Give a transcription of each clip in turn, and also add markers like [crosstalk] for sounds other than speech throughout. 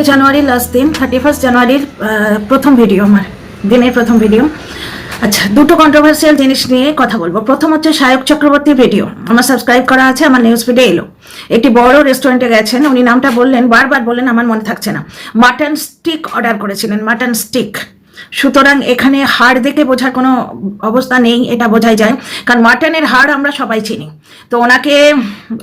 আজকে জানুয়ারির লাস্ট দিন থার্টি ফার্স্ট জানুয়ারির প্রথম ভিডিও আমার, দিনের প্রথম ভিডিও আচ্ছা দুটো কন্ট্রোভার্সিয়াল জিনিস নিয়ে কথা বলব। প্রথম হচ্ছে সায়ক চক্রবর্তীর ভিডিও আমার সাবস্ক্রাইব করা আছে, আমার নিউজ ফিডে এলো। একটি বড় রেস্টুরেন্টে গেছেন, উনি নামটা বললেন, বারবার বললেন, আমার মনে থাকছে না। মাটন স্টিক অর্ডার করেছিলেন মাটন স্টিক সুতরাং এখানে হাড় দেখে বোঝার কোনো অবস্থা নেই, এটা বোঝাই যায়। কারণ মাটনের হাড় আমরা সবাই চিনি। তো ওনাকে,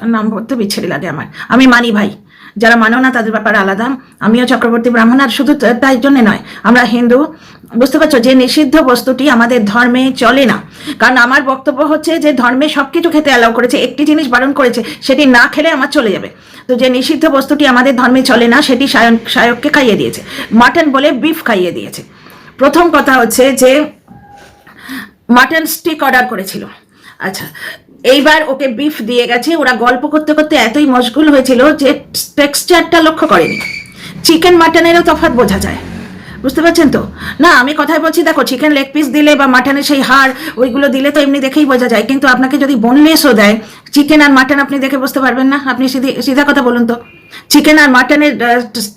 নাম বলতে বিচ্ছিরি লাগে আমার। আমি মানি ভাই। যারা মানো না, তাদের ব্যাপারে আলাদা। আমিও চক্রবর্তী ব্রাহ্মণ, আর শুধু তাই জন্য নয়, আমরা হিন্দু। বুঝতে পারছ? যে নিষিদ্ধ বস্তুটি আমাদের ধর্মে চলে না। কারণ আমার বক্তব্য হচ্ছে যে ধর্মে সবকিছু খেতে অ্যালাউ করেছে, একটি জিনিস বারণ করেছে, সেটি না খেলে আমার চলে যাবে। তো যে নিষিদ্ধ বস্তুটি আমাদের ধর্মে চলে না, সেটি সায়ন সায়ককে খাইয়ে দিয়েছে। মাটন বলে বিফ খাইয়ে দিয়েছে। প্রথম কথা হচ্ছে যে মাটন স্টিক অর্ডার করেছিল। আচ্ছা এইবার ওকে বিফ দিয়ে গেছে। ওরা গল্প করতে করতে এতই মশগুল হয়েছিল যে টেক্সচারটা লক্ষ্য করেনি। চিকেন মাটনেরও তফাৎ বোঝা যায়। বুঝতে পারছেন তো? না, আমি কথাই বলছি, দেখো চিকেন লেগ পিস দিলে বা মাটনের সেই হাড়, ওইগুলো দিলে তো এমনি দেখেই বোঝা যায়। কিন্তু আপনাকে যদি বোনলেসও দেয় চিকেন আর মাটন আপনি দেখে বুঝতে পারবেন না। আপনি সিধা কথা বলুন তো। চিকেন আর মাটনের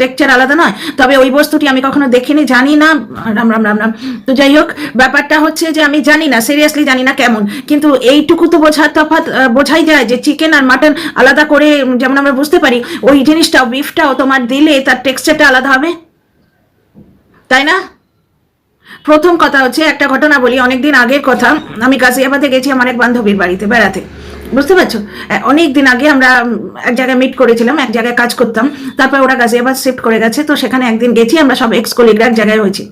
টেক্সচার আলাদা নয়। তবে ওই বস্তুটি আমি কখনো দেখিনি, জানি না। রাম রাম রাম রাম। তো যাই হোক, ব্যাপারটা হচ্ছে যে আমি জানি না সিরিয়াসলি জানি না কেমন। কিন্তু এইটুকু তো বোঝার তফাৎ বোঝাই যায় যে চিকেন আর মাটন আলাদা করে যেমন আমরা বুঝতে পারি, ওই জিনিসটাও বিফটাও তোমার দিলে তার টেক্সচারটা আলাদা হবে। তাই না? প্রথম কথা হচ্ছে, একটা ঘটনা বলি, অনেকদিন আগের কথা, আমি গাজিয়াবাদে গেছি আমার এক বান্ধবীর বাড়িতে, বেড়াতে। বুঝতে পারছ? অনেক দিন আগে আমরা এক জায়গায় মিট করেছিলাম, এক জায়গায় কাজ করতাম। তারপর ওরা গাজিয়াবাদ শিফট করে গেছে, তো সেখানে একদিন গেছি, আমরা সব এক্স কলিগরা এক জায়গায় হয়েছি।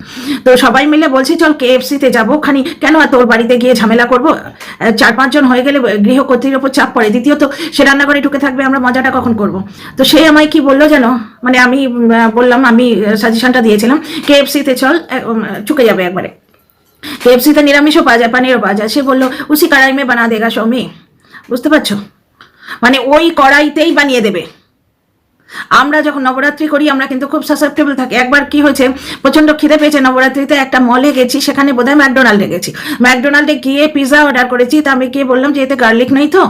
তো সবাই মিলে বলছি, চল কেএফসিতে যাব ওখানে। কেন তোর বাড়িতে গিয়ে ঝামেলা করব? চার পাঁচজন হয়ে গেলে গৃহকর্ত্রীর ওপর চাপ পড়ে। দ্বিতীয়ত, সে রান্নাঘরে ঢুকে থাকবে, আমরা মজাটা কখন করব? তো সে আমায় কি বলল যেন? মানে আমি বললাম, আমি সাজেশনটা দিয়েছিলাম কেএফসিতে চল চুকে যাবে একবারে। কেএফসিতে নিরামিষও পাওয়া যায়, পানিরও পাওয়া যায়। সে বলল, উসি কড়াই মে বানা দেগা সৌমি। বুঝতে পারছ? মানে ওই কড়াইতেই বানিয়ে দেবে। আমরা যখন নবরাত্রি করি, আমরা কিন্তু খুব সাসেপ্টেবল থাকি। একবার কি হয়েছে প্রচণ্ড খিদে পেয়েছে নবরাত্রিতে, একটা মলে গেছি, সেখানে বোধহয় ম্যাকডোনাল্ডে গেছি। ম্যাকডোনাল্ডে গিয়ে পিৎজা অর্ডার করেছি, তা আমি গিয়ে বললাম যে, এতে গার্লিক নেই তো?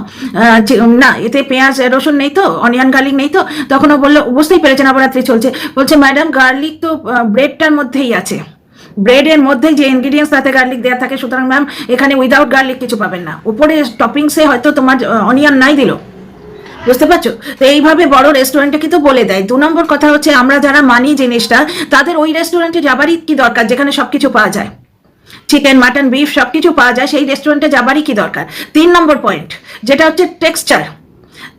না, এতে পেঁয়াজ, রসুন নেই তো? অনিয়ন গার্লিক নেই তো? তখন ও বলল, বুঝতেই পেরেছে, নবরাত্রি চলছে। বলছে ম্যাডাম গার্লিক তো ব্রেডটার মধ্যেই আছে। ব্রেডের মধ্যে যে ইনগ্রিডিয়েন্টস তাতে গার্লিক দেওয়া থাকে, সুতরাং ম্যাম এখানে উইদাউট গার্লিক কিছু পাবেন না। উপরে টপিংসে হয়তো তোমার অনিয়ন নাই দিল। বুঝতে পারছ? তো এইভাবে বড় রেস্টুরেন্টে কিন্তু বলে দেয়। দু নম্বর কথা হচ্ছে, আমরা যারা মানি জিনিসটা, তাদের ওই রেস্টুরেন্টে যাবারই কি দরকার? যেখানে সবকিছু পাওয়া যায়। চিকেন মাটন বিফ সব কিছু পাওয়া যায়, সেই রেস্টুরেন্টে যাবারই কি দরকার? তিন নম্বর পয়েন্ট যেটা হচ্ছে টেক্সচার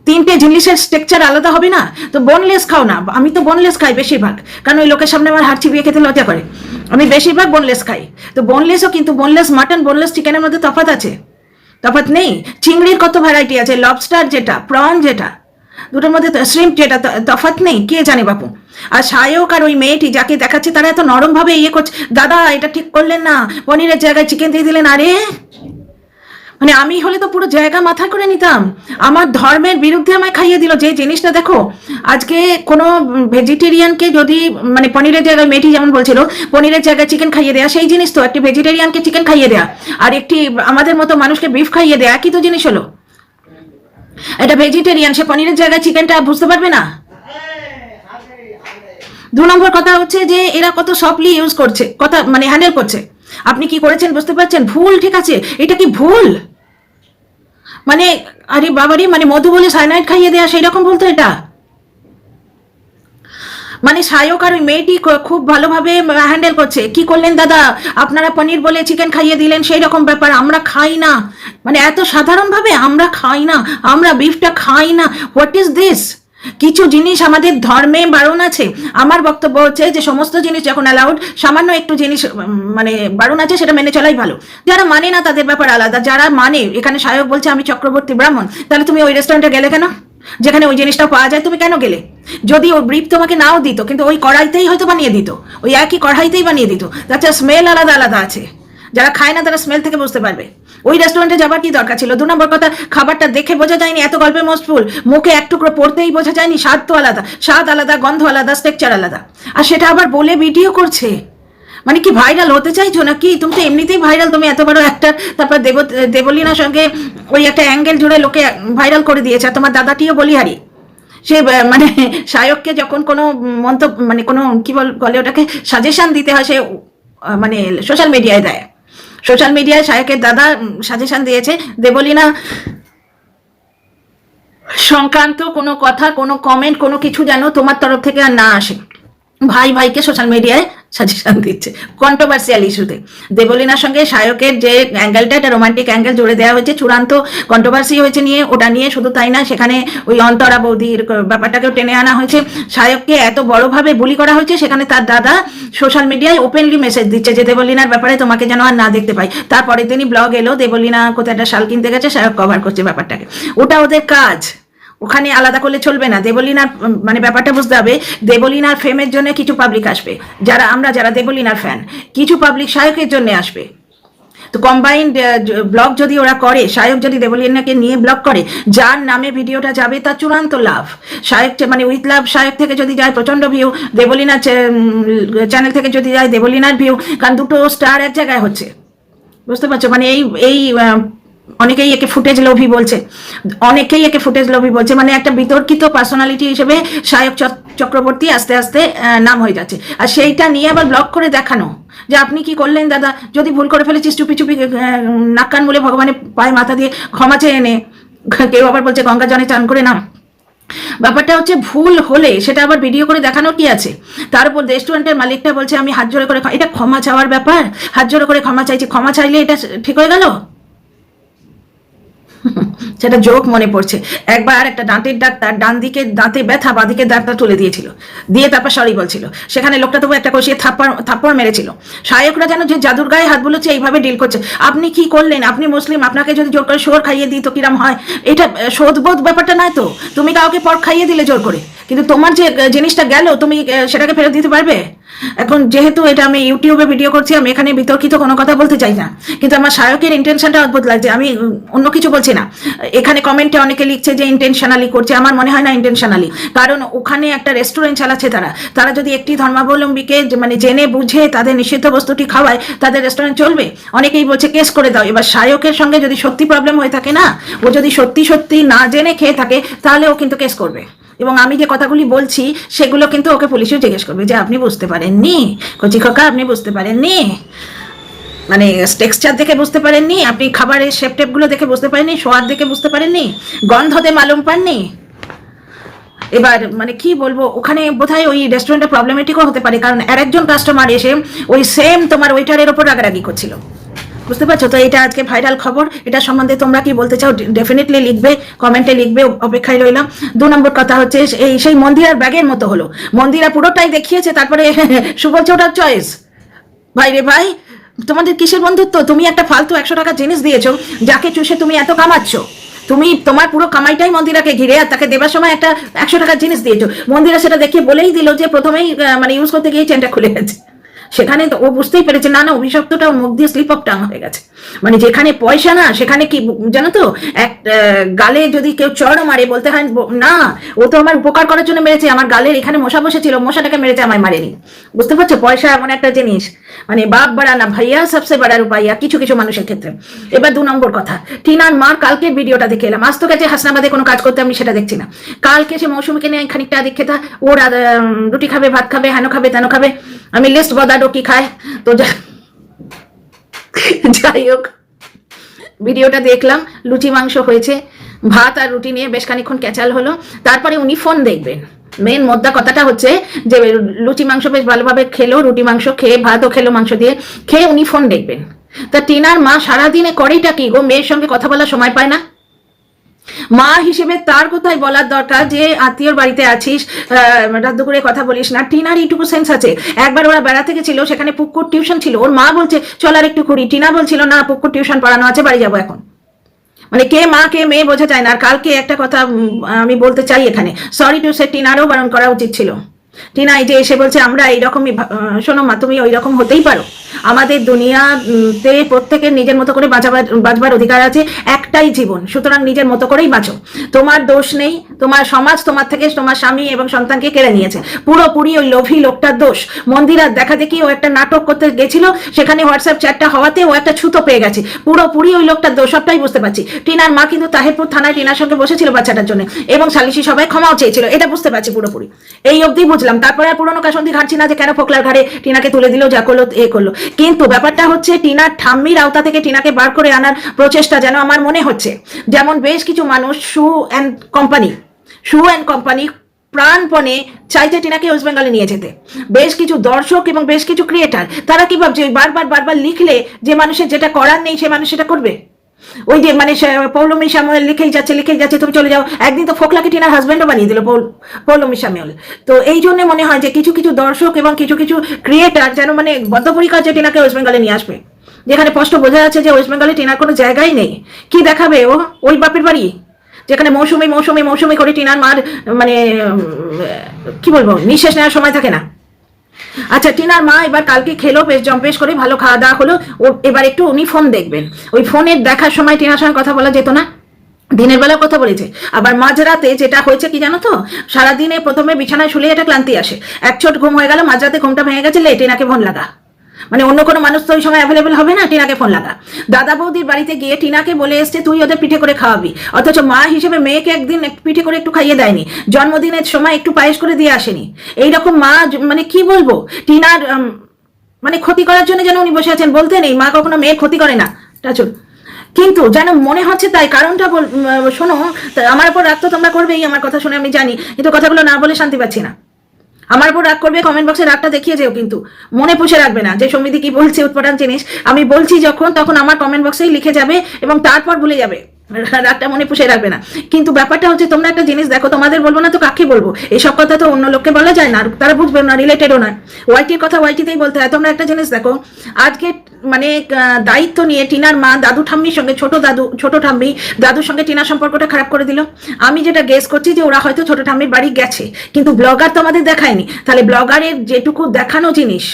তিনটে জিনিসের স্ট্রাকচার আলাদা হবে না? তো বোনলেস খাও না। আমি তো বোনলেস খাই বেশিরভাগ। কারণ ওই লোকের সামনে আমার হাড় চিবিয়ে খেতে লজ্জা করে। আমি বেশিরভাগ বোনলেস খাই। তো বোনলেসও কিন্তু বোনলেস মাটন বোনলেস চিকেনের মধ্যে তফাৎ আছে। তফাৎ নেই। চিংড়ির কত ভ্যারাইটি আছে? লবস্টার যেটা প্রন যেটা। দুটোর মধ্যে শ্রিম্প যেটা, ত- তফাৎ নেই। কে জানে বাপু? আর সায়ক আর ওই মেয়েটি যাকে দেখাচ্ছে, তারা এত নরম ভাবে ইয়ে করছে, দাদা, এটা ঠিক করলেন না। পনিরের জায়গায় চিকেন দিয়ে দিলেন। আরে! মানে আমি হলে তো পুরো জায়গা মাথা করে নিতাম। আমার ধর্মের বিরুদ্ধে আমায় খাইয়ে দিল। যে জিনিসটা দেখো, আজকে কোনো ভেজিটেরিয়ানকে যদি মানে পনিরের জায়গায় মেয়েটি যেমন বলছিল, পনিরের জায়গায় চিকেন খাইয়ে দেয়া, সেই জিনিস তো, একটি ভেজিটেরিয়ানকে চিকেন খাইয়ে দেয়া। আর একটি আমাদের মতো মানুষকে বিফ খাইয়ে দেয়া, একই তো জিনিস হলো। এটা ভেজিটেরিয়ান সে পনিরের জায়গায় চিকেনটা বুঝতে পারবে না? দু নম্বর কথা হচ্ছে যে, এরা কত সফটলি ইউজ করছে কথা মানে হ্যান্ডেল করছে। আপনি কি করেছেন বুঝতে পারছেন? ভুল, ঠিক আছে। এটা কি ভুল? মানে আরে বাবারে মানে মধু বলে সাইনাইড খাইয়ে দেয়া সেই রকম বলতো এটা? মানে সায়ক আর ওই মেয়েটি খুব ভালোভাবে হ্যান্ডেল করছে। কি করলেন দাদা? আপনারা পনির বলে চিকেন খাইয়ে দিলেন সেই রকম ব্যাপার, আমরা খাই না। মানে এত সাধারণভাবে আমরা খাই না, আমরা বিফটা খাই না। হোয়াট ইজ দিস কিছু জিনিস আমাদের ধর্মে বারণ আছে। আমার বক্তব্য হচ্ছে যে সমস্ত জিনিস যখন অ্যালাউড সামান্য একটু জিনিস মানে বারণ আছে সেটা মেনে চলাই ভালো। যারা মানে না তাদের ব্যাপার আলাদা। যারা মানে এখানে সায়ক বলছে আমি চক্রবর্তী ব্রাহ্মণ, তাহলে তুমি ওই রেস্টুরেন্টে গেলে কেন? যেখানে ওই জিনিসটা পাওয়া যায়, তুমি কেন গেলে? যদি ওই ব্রিফ তোমাকে নাও দিত, কিন্তু ওই কড়াইতেই হয়তো বানিয়ে দিত। ওই একই কড়াইতেই বানিয়ে দিত। তাছাড়া স্মেল আলাদা আলাদা আছে। যারা খায় না তারা স্মেল থেকে বুঝতে পারবে। ওই রেস্টুরেন্টে যাবার কি দরকার ছিল? দু নম্বর কথা, খাবারটা দেখে বোঝা যায়নি, এত গল্পে মস্টফুল মুখে এক টুকরো পড়তেই বোঝা যায়নি, স্বাদ তো আলাদা। স্বাদ আলাদা, গন্ধ আলাদা স্ট্রাকচার আলাদা। আর সেটা আবার বলে ভিডিও করছে। মানে কি ভাইরাল হতে চাইছো নাকি? তুমি তো এমনিতেই ভাইরাল তুমি এত বড় একটা, তারপর দেব, দেবলীনার সঙ্গে ওই একটা অ্যাঙ্গেল জুড়ে লোকে ভাইরাল করে দিয়েছে। আর তোমার দাদাটিও বলিহারি। সে মানে সায়ককে যখন কোনো মন্তব্য মানে কোনো কি বল, বলে ওটাকে সাজেশন দিতে হয়, সে মানে সোশ্যাল মিডিয়ায় দেয়। সোশ্যাল মিডিয়ায় সায়কের দাদা সাজেশন দিয়েছে, দেবলীনা, সংক্রান্ত কোনো কথা, কোনো কমেন্ট কোনো কিছু যেন তোমার তরফ থেকে আর না আসে। ভাই ভাইকে সোশ্যাল মিডিয়ায় সাজেশন দিচ্ছে। কন্ট্রোভার্সিয়াল ইস্যুতে দেবলীনার সঙ্গে সায়কের যে অ্যাঙ্গেলটা একটা রোমান্টিক অ্যাঙ্গেল জুড়ে দেওয়া হয়েছে, চূড়ান্ত কন্ট্রোভার্সি হয়েছে নিয়ে, ওটা নিয়ে শুধু তাই না, সেখানে ওই অন্তরা বৌদির ব্যাপারটাকেও টেনে আনা হয়েছে। সায়ককে এত বড়ভাবে বুলি করা হয়েছে, সেখানে তার দাদা সোশ্যাল মিডিয়ায় ওপেনলি মেসেজ দিচ্ছে যে, দেবলীনার ব্যাপারে তোমাকে যেন আর না দেখতে পাই। তারপরে তিনি ব্লগ এলো, দেবলীনা, কোথায় একটা শাল কিনতে গেছে সায়ক কভার করছে ব্যাপারটাকে। ওটা ওদের কাজ। ওখানে আলাদা করলে চলবে না। দেবলিনার মানে ব্যাপারটা বুঝতে হবে, দেবলিনার ফেমের জন্য কিছু পাবলিক আসবে। যারা, আমরা যারা দেবলিনার ফ্যান কিছু পাবলিক সায়কের জন্য আসবে। তো কম্বাইন্ড ব্লগ যদি ওরা করে সায়ক যদি দেবলিনাকে নিয়ে ব্লগ করে, যার নামে ভিডিওটা যাবে, তার চূড়ান্ত লাভ। সায়ক মানে উইথ লাভ সায়ক থেকে যদি যায় প্রচণ্ড ভিউ দেবলীনা চ্যানেল থেকে যদি যায়, দেবলিনার ভিউ কারণ দুটো স্টার এক জায়গায় হচ্ছে। বুঝতে পারছ? মানে এই এই অনেকেই একে ফুটেজ লোভী বলছে। অনেকেই একে ফুটেজ লোভী বলছে। মানে একটা বিতর্কিত পার্সোনালিটি হিসেবে সায়ক চক্রবর্তী আস্তে আস্তে নাম হয়ে যাচ্ছে। আর সেইটা নিয়ে আবার ব্লক করে দেখানো। যে আপনি কি করলেন দাদা? যদি ভুল করে ফেলেছিস চুপি চুপি আহ, নাক বলে ভগবানের পায়ে মাথা দিয়ে ক্ষমা চেয়ে এনে কেউ আবার বলছে গঙ্গা জনে চান করে নাম। ব্যাপারটা হচ্ছে ভুল হলে সেটা আবার ভিডিও করে দেখানোর কি আছে? তার উপর রেস্টুরেন্টের মালিকটা বলছে আমি হাত জোড়ে করে এটা ক্ষমা চাওয়ার ব্যাপার? হাত জোড়ে করে ক্ষমা চাইছি। ক্ষমা চাইলে এটা ঠিক হয়ে গেল? [laughs] সেটা জোক মনে পড়ছে। একবার একটা দাঁতের ডাক্তার ডান দিকে দাঁতে ব্যথা, বা দিকে দাঁতটা তুলে দিয়েছিল। দিয়ে তারপর সরি বলছিল, সেখানে লোকটা তবু একটা কষিয়ে থাপ্পড় থাপ্পড় মেরেছিল। সায়করা যেন যে জাদুর গায়ে হাত বলেছে এইভাবে ডিল করছে। আপনি কি করলেন? আপনি মুসলিম, আপনাকে যদি জোর করে শোর খাইয়ে দিই তো কিরাম হয়? এটা শোধবোধ ব্যাপারটা নয় তো? তুমি কাউকে পর খাইয়ে দিলে জোর করে। কিন্তু তোমার যে জিনিসটা গেল, তুমি সেটাকে ফেরত দিতে পারবে? এখন যেহেতু এটা আমি ইউটিউবে ভিডিও করছি, আমি এখানে বিতর্কিত কোনো কথা বলতে চাই না। কিন্তু আমার সায়কের ইন্টেনশনটা অদ্ভুত লাগছে, আমি অন্য কিছু বলছি না। এখানে কমেন্টে অনেকে লিখছে যে ইন্টেনশনালি করছে, আমার মনে হয় না ইন্টেনশনালি কারণ ওখানে একটা রেস্টুরেন্ট চালাচ্ছে তারা। তারা যদি একটি ধর্মাবলম্বীকে মানে জেনে বুঝে তাদের নিষিদ্ধ বস্তুটি খাওয়ায়, তাদের রেস্টুরেন্ট চলবে? অনেকেই বলছে, কেস করে দাও। এবার সায়কের সঙ্গে যদি সত্যি প্রবলেম হয়ে থাকে না, ও যদি সত্যি সত্যি না জেনে খেয়ে থাকে, তাহলে ও কিন্তু কেস করবে। এবং আমি যে কথাগুলি বলছি, সেগুলো কিন্তু ওকে পুলিশও জিজ্ঞেস করবে যে, আপনি বুঝতে পারেননি? কচি খোকা, আপনি বুঝতে পারেননি? মানে টেক্সচার দেখে বুঝতে পারেননি? আপনি খাবারের শেপ টেপগুলো দেখে বুঝতে পারেননি? সোয়াদ দেখে বুঝতে পারেননি? গন্ধতে মালুম পাননি? এবার মানে কি বলব, ওখানে বোধহয় ওই রেস্টুরেন্টে প্রবলেমেটিকও হতে পারে, কারণ আর একজন কাস্টমার এসে ওই সেম তোমার ওয়েটারের ওপর রাগারাগি করছিল। বুঝতে পারছ? তো এটা আজকে ভাইরাল খবর। এটা সম্বন্ধে তোমরা কি বলতে চাও? ডেফিনেটলি লিখবে কমেন্টে লিখবে অপেক্ষায় রইলাম। দু নম্বর কথা হচ্ছে এই সেই মন্দিরার ব্যাগের মতো হলো। মন্দিরা পুরোটাই দেখিয়েছে, তারপরে সুবলছে ওটার চয়েস ভাই রে ভাই, তোমাদের কিসের বন্ধুত্ব? তুমি একটা ফালতু একশো টাকা জিনিস দিয়েছ, যাকে চুষে তুমি এত কামাচ্ছ। তুমি তোমার পুরো কামাইটাই মন্দিরাকে ঘিরে আর তাকে দেবার সময় একটা একশো টাকার জিনিস দিয়েছ। মন্দিরা সেটা দেখিয়ে বলেই দিল যে প্রথমেই মানে ইউজ করতে গিয়ে চেনটা খুলে গেছে। সেখানে তো ও বুঝতেই পেরেছে, না না, অভিশপ্তটা মুখ দিয়ে স্লিপ অফ টাং হয়ে গেছে। মানে যেখানে পয়সা না, সেখানে কি, জানো তো, এক গালে যদি কেউ চড় মারে বলতে হয় না, ও তো আমার উপকার করার জন্য মেরেছে, আমার গালের এখানে মশা বসেছিল, মশাটাকে মেরেছে, আমায় মারেনি। বুঝতে পারছ? পয়সা এমন একটা জিনিস। মানে বাপ বাড়া না ভাইয়া সবসে বাড়া রূপাইয়া কিছু কিছু মানুষের ক্ষেত্রে। এবার দু নম্বর কথা টিনার মার কালকে ভিডিওটা দেখে এলাম। আজ তো গেছে হাসনাবাদে কোনো কাজ করতে আমি সেটা দেখছি না। কালকে সে মৌসুমীকে নিয়ে খানিকটা দীক্ষেতা ওর আহ, রুটি খাবে ভাত খাবে হেন খাবে তেন খাবে আমি লিস্ট বদাডো কি খায়। তো যাই হোক ভিডিওটা দেখলাম লুচি মাংস হয়েছে ভাত আর রুটি নিয়ে বেশ খানিক্ষণ ক্যাচাল হলো। তারপরে উনি ফোন দেখবেন। মেন মোদ্দা কথাটা হচ্ছে যে লুচি মাংস বেশ ভালোভাবে খেলো, রুটি মাংস খেয়ে, ভাতও খেলো মাংস দিয়ে, খেয়ে উনি ফোন দেখবেন। তা টিনার মা সারাদিনে করেটা কি? গো, মেয়ের সঙ্গে কথা বলার সময় পায় না? মা হিসেবে তার কোথায় বলার দরকার যে, আত্মীয়র বাড়িতে আছিস রাত দুপুরে কথা বলিস না। টিনার এইটুকু সেন্স আছে। একবার ওরা বেড়াতে গেছিল সেখানে পুকুর টিউশন ছিল। ওর মা বলছে, চল আর একটু ঘুরি। টিনা বলছিল, না, পুকুর টিউশন পড়ানো আছে, বাড়ি যাব এখন। মানে কে মা, কে মেয়ে বোঝা যায় না। আর কালকে একটা কথা আমি বলতে চাই এখানে। সরি টু সে টিনারও বারণ করা উচিত ছিল। টিনা, এই যে এসে বলছে, আমরা এইরকমই শোনো মা, তুমি ওই রকম হতেই পারো। আমাদের দুনিয়াতে প্রত্যেকের নিজের মতো করে বাঁচাবার বাঁচবার অধিকার আছে। একটা একটাই জীবন, সুতরাং নিজের মতো করেই বাঁচো। তোমার দোষ নেই, তোমার সমাজ তোমার থেকে, তোমার স্বামী এবং সন্তানকে কেড়ে নিয়েছে। পুরোপুরি ওই লোভী লোকটার দোষ। মন্দিরার দেখা দেখি ও একটা নাটক করতে গেছিল, সেখানে হোয়াটসঅ্যাপ চ্যাটটা হওয়াতে ও একটা ছুতো পেয়ে গেছে। পুরোপুরি ওই লোকটার দোষ, সবটাই বুঝতে পারছি। টিনার মা কিন্তু তাহেরপুর থানায় টিনার সঙ্গে বসেছিল বাচ্চাটার জন্য, এবং সালিশি সবাই ক্ষমাও চেয়েছিল। এটা বুঝতে পারছি পুরোপুরি। এই অবধি বুঝলাম। তারপরে আর পুরোনো কাসন্দি ঘাটছি না যে কেন ফোকলার ঘাড়ে টিনাকে তুলে দিল, যা করল, এ করল। কিন্তু ব্যাপারটা হচ্ছে, টিনার ঠাম্মির আওতা থেকে টিনাকে বার করে আনার প্রচেষ্টা যেন আমার মনে হচ্ছে। যেমন বেশ কিছু মানুষ shoe and company shoe and company প্রাণপণে চাইছে টিনাকে ওয়েস্ট বেঙ্গলে নিয়ে যেতে। বেশ কিছু দর্শক এবং বেশ কিছু ক্রিয়েটার তারা কি ভাবছে বারবার বারবার লিখলে যে মানুষের যেটা করার নেই সে মানুষ সেটা করবে? ওই যে মানে পৌলমী সামুয়েল লিখেই যাচ্ছে লিখেই যাচ্ছে, তুমি চলে যাও। একদিন তো ফোকলাকে টিনার হাজব্যান্ডও বানিয়ে দিল পৌল- পৌলমী সামুয়েল। তো এই জন্য মনে হয় যে কিছু কিছু দর্শক এবং কিছু কিছু ক্রিয়েটার যেন মানে বদ্ধপরিকর যে টিনাকে ওয়েস্ট বেঙ্গলে নিয়ে আসবে। যেখানে স্পষ্ট বোঝা যাচ্ছে যে ওয়েস্ট বেঙ্গলে টিনার কোনো জায়গাই নেই। কি দেখাবে ও? ওই বাপের বাড়ি? যেখানে মৌসুমি মৌসুমি মৌসুমি করে টিনার মার মানে কি বলব, নিঃশ্বাস নেওয়ার সময় থাকে না। আচ্ছা টিনার মা এবার কালকে খেলো, বেশ জম্পেশ করে, ভালো খাওয়া দাওয়া হলো। ও এবার একটু উনি ফোন দেখবেন। ওই ফোনের দেখার সময় টিনার সঙ্গে কথা বলা যেত না? দিনের বেলা কথা বলেছে। আবার মাঝরাতে যেটা হয়েছে কি জানো তো? সারাদিনে প্রথমে বিছানায় শুলে একটা ক্লান্তি আসে। এক চোট ঘুম হয়ে গেল, মাঝরাতে ঘুমটা ভেঙে গেছে লে টিনাকে ফোন লাগা। মানে অন্য কোনো মানুষ তো ওই সময় অ্যাভেলেবেল হবে না টিনাকে ফোন লাগা দাদা বৌদির বাড়িতে গিয়ে টিনাকে বলে এসছে, তুই ওদের পিঠে করে খাওয়াবি। অথচ মা হিসেবে মেয়েকে একদিন পিঠে করে একটু খাইয়ে দেয়নি। জন্মদিনের সময় একটু পায়েস করে দিয়ে আসেনি। এইরকম মা মানে কি বলব? টিনার মানে ক্ষতি করার জন্য যেন উনি বসে আছেন বলতে নেই। মা কখনো মেয়ের ক্ষতি করে না। টাচুর কিন্তু যেন মনে হচ্ছে তাই, কারণটা শোনো আমার উপর রাগ তো তোমরা করবেই, আমার কথা শুনে আমি জানি। কিন্তু কথাগুলো না বলে শান্তি পাচ্ছি না। আমার উপর রাগ করবে কমেন্ট বক্সে রাগটা দেখিয়ে যেও কিন্তু। মনে পুষে রাখবে না যে সমিতি কি বলছে উৎপাদন জিনিস। আমি বলছি যখন, তখন আমার কমেন্ট বক্সেই লিখে যাবে এবং তারপর ভুলে যাবে। রাগটা মনে পুষে রাখবে না। কিন্তু ব্যাপারটা হচ্ছে, তোমরা একটা জিনিস দেখো, তোমাদের বলব না তো কাকে বলব? এসব কথা তো অন্য লোককে বলা যায় না তারা বুঝবে না রিলেটেডও নয়। ওয়াইটির কথা ওয়াইটিতেই বলতে হয়। তোমরা একটা জিনিস দেখো, আজকে মানে দায়িত্ব নিয়ে টিনার মা দাদু ঠাম্মির সঙ্গে, ছোট দাদু, ছোট ঠাম্মি দাদুর সঙ্গে টিনার সম্পর্কটা খারাপ করে দিল। আমি যেটা গেস করছি যে ওরা হয়তো ছোট ঠাম্মির বাড়ি গেছে, কিন্তু ব্লগার তো আমাদের দেখায়নি। তাহলে ব্লগারের যেটুকু দেখানো জিনিস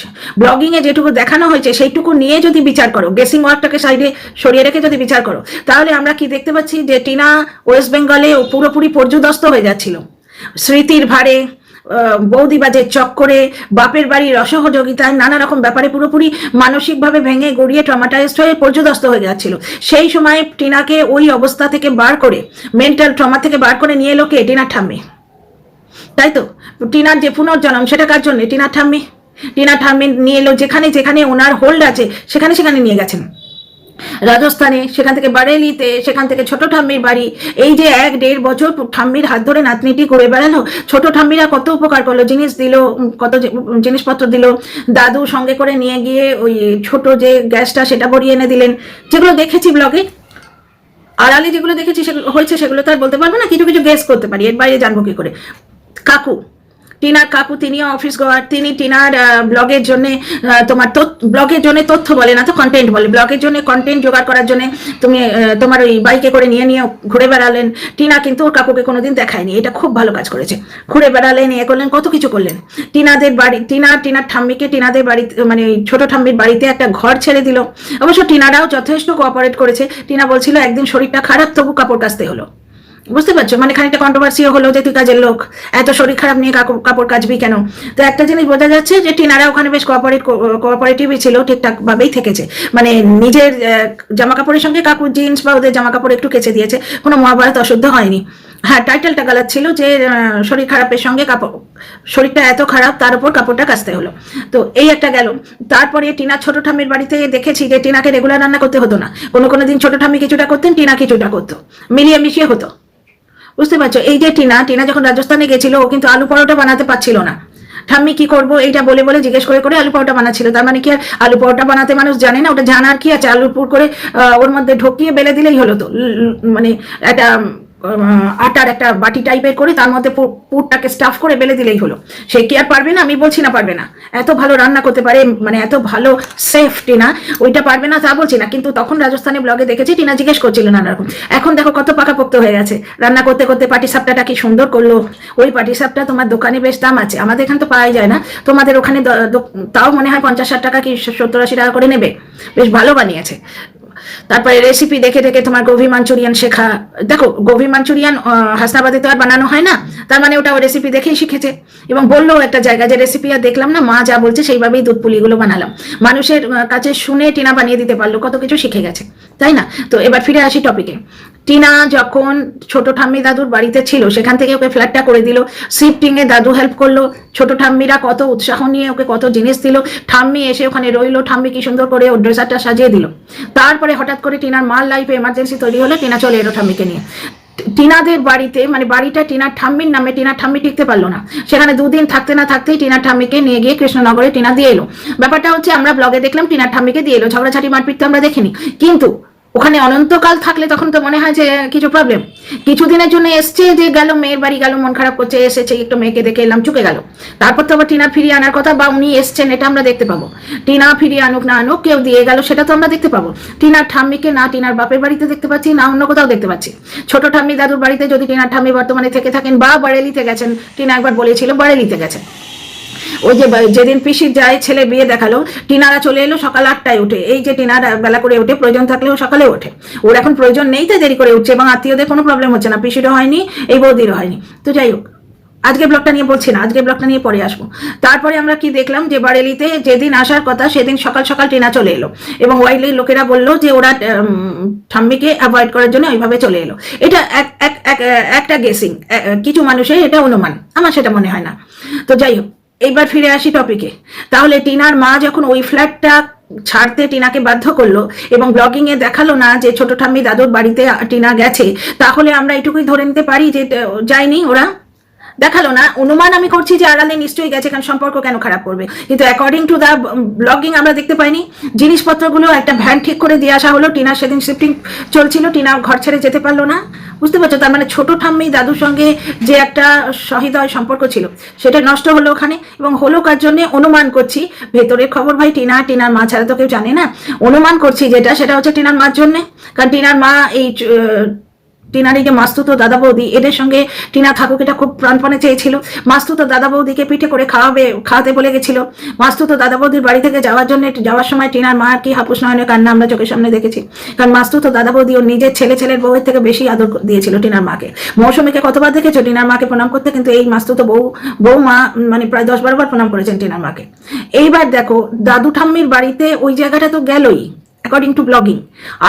ব্লগিং এ যেটুকু দেখানো হয়েছে, সেইটুকু নিয়ে যদি বিচার করো গেসিং ওয়ার্কটাকে সাইডে সরিয়ে রেখে যদি বিচার করো, তাহলে আমরা কি দেখতে পাচ্ছি যে টিনা ওয়েস্ট বেঙ্গলে পুরোপুরি পর্যুদস্ত হয়ে যাচ্ছিল। স্মৃতির ভারে বৌদিবাজের চক্করে, বাপের বাড়ির অসহযোগিতায় নানা রকম ব্যাপারে পুরোপুরি মানসিকভাবে ভেঙে গড়িয়ে ট্রমাটাইজড হয়ে পর্যদস্ত হয়ে যাচ্ছিল। সেই সময় টিনাকে ওই অবস্থা থেকে বার করে মেন্টাল ট্রমা থেকে বার করে নিয়ে এলো কে? টিনার ঠাম্মি। তাই তো? টিনার যে পুনর্জন্ম, সেটা কার জন্য? টিনার ঠাম্মি। টিনার ঠাম্মি নিয়ে এলো যেখানে যেখানে ওনার হোল্ড আছে, সেখানে সেখানে নিয়ে গেছেন। রাজস্থানে, সেখান থেকে বারেলিতে, সেখান থেকে ছোট ঠাম্মির বাড়ি। এই যে এক দেড় বছর ঠাম্মির হাত ধরে নাতনিটি করে বেড়ালো, ছোট ঠাম্মিরা কত উপকার করল, জিনিস দিল, কত জিনিসপত্র দিল। দাদু সঙ্গে করে নিয়ে গিয়ে ওই ছোট যে গ্যাসটা, সেটা ভরিয়ে এনে দিলেন। যেগুলো দেখেছি ব্লগে, আড়ালে যেগুলো দেখেছি, সেগুলো হয়েছে, সেগুলো তো আর বলতে পারব না, কিছু কিছু গেস করতে পারি। এর বাইরে জানব কি করে। কাকু টিনার কাকু, তিনিও অফিস গোয়ার তিনি টিনার ব্লগের জন্য তোমার ব্লগের জন্য তথ্য বলে না তো কন্টেন্ট বলে। ব্লগের জন্য কন্টেন্ট জোগাড় করার জন্য তুমি তোমার ওই বাইকে করে নিয়ে নিয়ে ঘুরে বেড়ালেন। টিনা কিন্তু ওর কাকুকে কোনোদিন দেখায়নি, এটা খুব ভালো কাজ করেছে। ঘুরে বেড়ালেন ইয়ে করলেন, কত কিছু করলেন। টিনাদের বাড়ি, টিনা, টিনার ঠাম্মিকে টিনাদের বাড়িতে মানে ছোট ঠাম্মির বাড়িতে একটা ঘর ছেড়ে দিল। অবশ্য টিনারাও যথেষ্ট কোঅপারেট করেছে। টিনা বলছিল, একদিন শরীরটা খারাপ, তবু কাপড় কাচতে হলো। বুঝতে পারছ? মানে খানিকটা কন্ট্রোভার্সিও হলো যে তুই কাজের লোক। এত শরীর খারাপ নিয়ে কাপড় কাচবি কেন? তো একটা জিনিস বোঝা যাচ্ছে যে টিনারা ওখানে বেশ কোঅপারেট কোঅপারেটিভই ছিল ঠিকঠাক ভাবেই থেকেছে। মানে নিজের জামা কাপড়ের সঙ্গে কাকু জিন্স বা ওদের জামা কাপড় একটু কেচে দিয়েছে, কোনো মহাভারত অশুদ্ধ হয়নি। হ্যাঁ টাইটেলটা গালাত ছিল যে শরীর খারাপের সঙ্গে কাপড় শরীরটা এত খারাপ, তার উপর কাপড়টা কাচতে হলো। তো এই একটা গেল। তারপরে টিনা ছোট ঠাম্মির বাড়িতে দেখেছি যে টিনাকে রেগুলার রান্না করতে হতো না। কোনো কোনো দিন ছোট ঠাম্মি কিছুটা করতেন, টিনা কিছুটা করতো। মিলিয়ে মিশিয়ে হতো। বুঝতে পারছ? এই যে টিনা টিনা যখন রাজস্থানে গেছিল, ও কিন্তু আলু পরোটা বানাতে পারছিল না। ঠাম্মি কি করব? এইটা বলে বলে জিজ্ঞেস করে করে আলু পরোটা বানাচ্ছিল। তার মানে কি আর আলু পরোটা বানাতে মানুষ জানে না? ওটা জানার কি আছে? আলু পুর করে ওর মধ্যে ঢকিয়ে বেলে দিলেই হলো তো। মানে একটা আটার একটা বাটি টাইপের করে, তার মধ্যে পুরটাকে স্টাফ করে বেলে দিলেই হলো। সে কি আর পারবে না? আমি বলছি না পারবে না। এত ভালো রান্না করতে পারে মানে এত ভালো সেফ টিনা, ওইটা পারবে না তা বলছি না। কিন্তু তখন রাজস্থানে ব্লগে দেখেছি, টিনা জিজ্ঞেস করছিল নানা রকম এখন দেখো কত পাকাপোক্ত হয়ে গেছে। রান্না করতে করতে পাটি সাপটাটা কি সুন্দর করল? ওই পাটি সাপটা তোমার দোকানে বেশ দাম আছে। আমাদের এখানে তো পাওয়াই যায় না। তোমাদের ওখানে তাও মনে হয় পঞ্চাশ ষাট টাকা কি সত্তর আশি টাকা করে নেবে? বেশ ভালো বানিয়েছে। তারপরে রেসিপি দেখে দেখে তোমার গোভি মাঞ্চুরিয়ান শেখা। দেখো গোভি মাঞ্চুরিয়ান হাসনাবাদে তো আর বানানো হয় না। তার মানে ওটা ও রেসিপি দেখেই শিখেছে। এবং বলল একটা জায়গা যে রেসিপি আর দেখলাম না, মা যা বলছে সেইভাবেই দুধ পুলিগুলো বানালাম। মানুষের কাছে শুনে টিনা বানিয়ে দিতে পারল, কত কিছু শিখে গেছে। তাই না? তো এবার ফিরে আসি টপিকে টিনা যখন ছোট ঠাম্মি দাদুর বাড়িতে ছিল, সেখান থেকে ওকে ফ্ল্যাটটা করে দিল। শিফটিং এ দাদু হেল্প করল। ছোট ঠাম্মিরা কত উৎসাহ নিয়ে ওকে কত জিনিস দিল। ঠাম্মি এসে ওখানে রইল। ঠাম্মি কি সুন্দর করে ওর ড্রেসারটা সাজিয়ে দিল। তারপরে হঠাৎ করে টিনার মার লাইফে এমার্জেন্সি তৈরি হলো। টিনা চলে এলো ঠাম্মিকে নিয়ে। টিনাদের বাড়িতে মানে বাড়িটা টিনার ঠাম্মির নামে, টিনার ঠাম্মি টিকতে পারল না। সেখানে দুদিন থাকতে না থাকতেই টিনার ঠাম্মিকে নিয়ে গিয়ে কৃষ্ণনগরে টিনা দিয়ে এলো। ব্যাপারটা হচ্ছে, আমরা ব্লগে দেখলাম, টিনার ঠাম্মিকে দিয়ে এলো। ঝগড়াঝাটি, মারপিট তো আমরা দেখিনি। কিন্তু ওখানে অনন্তকাল থাকলে তখন তো মনে হয় যে কিছু প্রবলেম কিছুদিনের জন্য এসছে যে গেল, মেয়ের বাড়ি গেল, মন খারাপ করছে, এসেছে, একটু মেয়েকে দেখে এলাম, চুকে গেল। তারপর তো আবার টিনা ফিরিয়ে আনার কথা বা উনি এসছেন, এটা আমরা দেখতে পাবো। টিনা ফিরিয়ে আনুক, না আনুক, কেউ দিয়ে গেল, সেটা তো আমরা দেখতে পাবো। টিনার ঠাম্মিকে না টিনার বাপের বাড়িতে দেখতে পাচ্ছি, না অন্য কোথাও দেখতে পাচ্ছি। ছোট ঠাম্মি দাদুর বাড়িতে যদি টিনার ঠাম্মি বর্তমানে থেকে থাকেন বা বারেলিতে গেছেন, টিনা একবার বলেছিল বারেলিতে গেছেন। ওই যে যেদিন পিসির যায় ছেলে বিয়ে দেখাল, টিনারা চলে এলো সকাল আটটায় উঠে। এই যে টিনারা বেলা করে ওঠে প্রয়োজন থাকলেও সকালে ওঠে। ওর এখন প্রয়োজন নেই তাই দেরি করে উঠছে এবং আত্মীয়দের কোনো প্রবলেম হচ্ছে না। পিসিরও হয়নি, এই বৌদিরও হয়নি। তো যাই হোক, আজকে ব্লগটা নিয়ে বলছি না, আজকে ব্লগটা নিয়ে পরে আসব। তারপরে আমরা কি দেখলাম যে বারেলিতে যেদিন আসার কথা, সেদিন সকাল সকাল টিনা চলে এলো। এবং ওয়াইলি লোকেরা বলল যে ওরা ঠাম্মিকে অ্যাভয়েড করার জন্য ওইভাবে চলে এলো। এটা এক এক একটা গেসিং কিছু মানুষের এটা অনুমান। আমার সেটা মনে হয় না। তো যাই হোক এইবার ফিরে আসি টপিকে তাহলে টিনার মা যখন ওই ফ্ল্যাটটা ছাড়তে টিনাকে বাধ্য করল এবং ব্লগিং এ দেখাল না যে ছোট ঠাম্মি দাদুর বাড়িতে টিনা গেছে, তাহলে আমরা এটুকুই ধরে নিতে পারি যে যায়নি ওরা? দেখাল না? অনুমান আমি করছি যে আড়ালে নিশ্চয়ই গেছে, কারণ সম্পর্ক কেন খারাপ করবে? কিন্তু অ্যাকর্ডিং টু দ্য ব্লগিং আমরা দেখতে পাইনি। জিনিসপত্রগুলো একটা ভ্যান ঠিক করে দিয়ে আসা হলো। টিনা সেদিন শিফটিং চলছিল, টিনা ঘর ছেড়ে যেতে পারল না। বুঝতে পারছ? তার মানে ছোট ঠাম্মি দাদুর সঙ্গে যে একটা সহৃদয় সম্পর্ক ছিল, সেটা নষ্ট হলো ওখানে এবং হলো কার জন্য? অনুমান করছি। ভেতরের খবর ভাই, টিনা, টিনার মা ছাড়া তো কেউ জানে না। অনুমান করছি যেটা, সেটা হচ্ছে টিনার মার জন্যে। কারণ টিনার মা এই আহ, টিনার এই যে মাস্তুতো দাদা বৌদি এদের সঙ্গে টিনা থাকুক এটা খুব প্রাণপণে চেয়েছিল। মাস্তুতো দাদা বৌদিকে পিঠে করে খাওয়াবে খাওয়াতে বলে গেছিল। মাস্তুতো দাদা বৌদির বাড়ি থেকে যাওয়ার জন্য যাওয়ার সময় টিনার মা কি হাপুস নয়নের কান্না আমরা চোখের সামনে দেখেছি। কারণ মাস্তুতো দাদা বৌদি ওর নিজের ছেলে ছেলের বউয়ের থেকে বেশি আদর দিয়েছিল টিনার মাকে। মৌসুমীকে কতবার দেখেছ? টিনার মাকে প্রণাম করতে কিন্তু এই মাস্তুতো বউ বউ মা মানে প্রায় দশ বারো বার প্রণাম করেছেন টিনার মাকে। এইবার দেখো দাদু ঠাম্মির বাড়িতে ওই জায়গাটা তো গেলই। অ্যাকর্ডিং টু ব্লগিং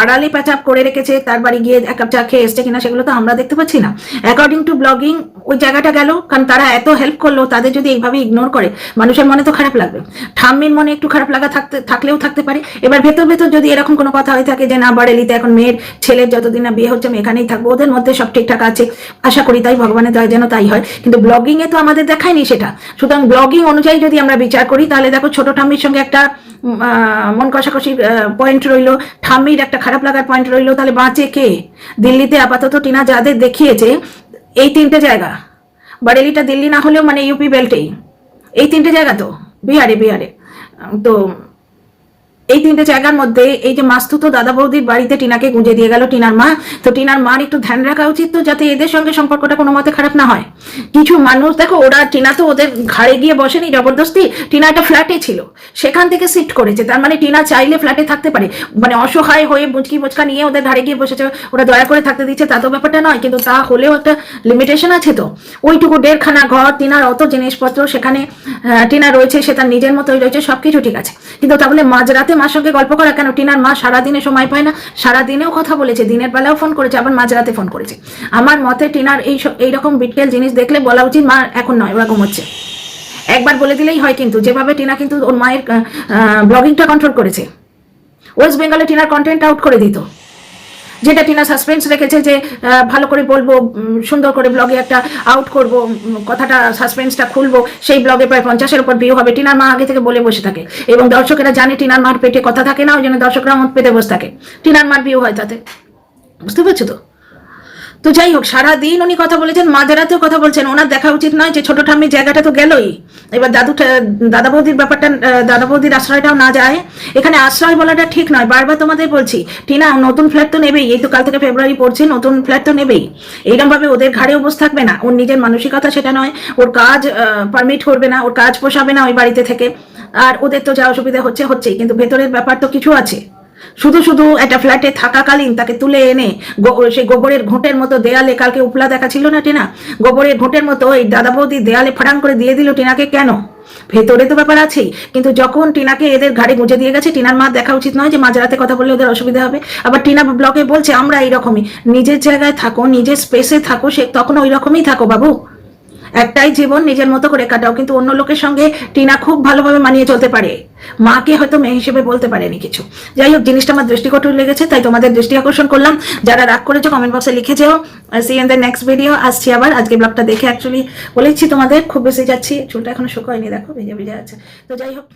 আড়ালে প্যাচাপ করে রেখেছে, তার বাড়ি গিয়ে এক কাপ চা খেয়ে এসছে কিনা সেগুলো তো আমরা দেখতে পাচ্ছি না। অ্যাকর্ডিং টু ব্লগিং ওই জায়গাটা গেল, কারণ তারা এত হেল্প করল, তাদের যদি এইভাবে ইগনোর করে, মানুষের মনে তো খারাপ লাগবে। ঠাম্মির মনে একটু খারাপ লাগা থাকতে, থাকলেও থাকতে পারে। এবার ভেতর ভেতর যদি এরকম কোনো কথা হয়ে থাকে যে, না বাড়েলিতে এখন মেয়ের ছেলের যতদিন না বিয়ে হচ্ছে, আমি এখানেই থাকব। ওদের মধ্যে সব ঠিকঠাক আছে। আশা করি তাই, ভগবানের দয়া যেন তাই হয়। কিন্তু ব্লগিং এ তো আমাদের দেখায়নি সেটা। সুতরাং ব্লগিং অনুযায়ী যদি আমরা বিচার করি, তাহলে দেখো ছোট ঠাম্মির সঙ্গে একটা মন কষাকষির পয়েন্ট রইল। ঠাম্মির একটা খারাপ লাগার পয়েন্ট রইল, তাহলে বাঁচে কে? দিল্লিতে আপাতত টিনা যাদের দেখিয়েছে, এই তিনটে জায়গা। বারেলিটা দিল্লি না হলেও মানে ইউপি বেল্টেই এই তিনটে জায়গা তো, বিহারে বিহারে। তো এই তিনটে জায়গার মধ্যে এই যে মাস্তুতো দাদা বৌদির বাড়িতে টিনাকে গুঁজে দিয়ে গেল টিনার মা, তো টিনার মার একটু ধ্যান রাখা উচিত তো যাতে এদের সঙ্গে সম্পর্কটা কোনো মতে খারাপ না হয়। কিছু মানুষ, দেখো, ওরা টিনা তো ওদের ঘাড়ে গিয়ে বসেনি, জবরদস্তি, টিনা একটা ফ্ল্যাটে ছিল। সেখান থেকে শিফট করেছে, তার মানে টিনা চাইলে ফ্ল্যাটে থাকতে পারে। মানে অসহায় হয়ে মুচকি মুচকা নিয়ে ওদের ঘাড়ে গিয়ে বসেছে, ওরা দয়া করে থাকতে দিচ্ছে, তা তো ব্যাপারটা নয়, কিন্তু তা হলেও একটা লিমিটেশন আছে তো। ওইটুকু দেড়খানা ঘর, টিনার অত জিনিসপত্র সেখানে টিনা রয়েছে, সে তার নিজের মতোই রয়েছে, সবকিছু ঠিক আছে। কিন্তু তাহলে মাঝরাতে মার সঙ্গে গল্প করা কেন? টিনার মা সারাদিনে সময় পায় না, সারাদিনেও কথা বলেছে, দিনের বেলাও ফোন করেছে, আবার মাঝরাতে ফোন করেছে। আমার মতে টিনার এই এইরকম বিটকেল জিনিস দেখলে বলা উচিত মা এখন নয়, ওরকম হচ্ছে। একবার বলে দিলেই হয় কিন্তু, যেভাবে টিনা কিন্তু ওর মায়ের ব্লগিংটা কন্ট্রোল করেছে। ওয়েস্ট বেঙ্গলে টিনার কন্টেন্ট আউট করে দিত। যেটা টিনা সাসপেন্স রেখেছে যে ভালো করে বলব সুন্দর করে ব্লগে একটা আউট করব কথাটা সাসপেন্সটা খুলবো, সেই ব্লগে প্রায় পঞ্চাশের উপর বিয়ে হবে। টিনার মা আগে থেকে বলে বসে থাকে এবং দর্শকেরা জানে টিনার মার পেটে কথা থাকে না, ওই জন্য দর্শকরা মত পেতে বসে থাকে। টিনার মার বিয়ে হয় তাতে। বুঝতে পারছ তো? তো যাই হোক সারাদিন উনি কথা বলেছেন, মাঝরাতেও কথা বলছেন। ওনার দেখা উচিত নয় যে ছোট ঠাম্মির জায়গাটা তো গেলই। এবার দাদু দাদা বৌদির ব্যাপারটা দাদা বৌদির আশ্রয়টাও না যায়। এখানে আশ্রয় বলাটা ঠিক নয়, বারবার তোমাদের বলছি। টিনা, নতুন ফ্ল্যাট তো নেবেই, এই তো কাল থেকে ফেব্রুয়ারি পড়ছে, নতুন ফ্ল্যাট তো নেবেই। এইরকম ভাবে ওদের ঘাড়েও বসে থাকবে না, ওর নিজের মানসিকতা সেটা নয়, ওর কাজ পারমিট করবে না, ওর কাজ পোষাবে না ওই বাড়িতে থেকে। আর ওদের তো যা অসুবিধা হচ্ছে, হচ্ছেই, কিন্তু ভেতরের ব্যাপার তো কিছু আছে। শুধু শুধু একটা ফ্ল্যাটে থাকাকালীন তাকে তুলে এনে সেই গোবরের ঘোঁটের মতো দেয়ালে কালকে উপলা দেখা ছিল না টিনা? গোবরের ঘোঁটের মতো এই দাদা বৌদি দেয়ালে ফাটাং করে দিয়ে দিল টিনাকে কেন? ভেতরে তো ব্যাপার আছেই কিন্তু যখন টিনাকে এদের ঘাড়ে গুঁজে দিয়ে গেছে, টিনার মা দেখা উচিত নয় যে মাঝরাতে কথা বললে ওদের অসুবিধা হবে। আবার টিনা ব্লকে বলছে, আমরা এইরকমই, নিজের জায়গায় থাকো, নিজের স্পেসে থাকো, সে তখন ওই রকমই থাকো বাবু। একটাই জীবন নিজের মতো করে কাটাও, কিন্তু অন্য লোকের সঙ্গে টিনা খুব ভালোভাবে মানিয়ে চলতে পারে। মাকে হয়তো মেয়ে হিসেবে বলতে পারেনি কিছু। যাই হোক, জিনিসটা আমার দৃষ্টিকটু লেগেছে, তাই তোমাদের দৃষ্টি আকর্ষণ করলাম। যারা রাগ করেছ কমেন্ট বক্সে লিখে যেও। See in the next video আসছি আবার। আজকে ব্লগটা দেখে অ্যাকচুয়ালি বলেছি তোমাদের, খুব বেশি যাচ্ছি। চুলটা এখনও শুকোয়নি, দেখো, ভিজে ভিজে আছে। তো যাই হোক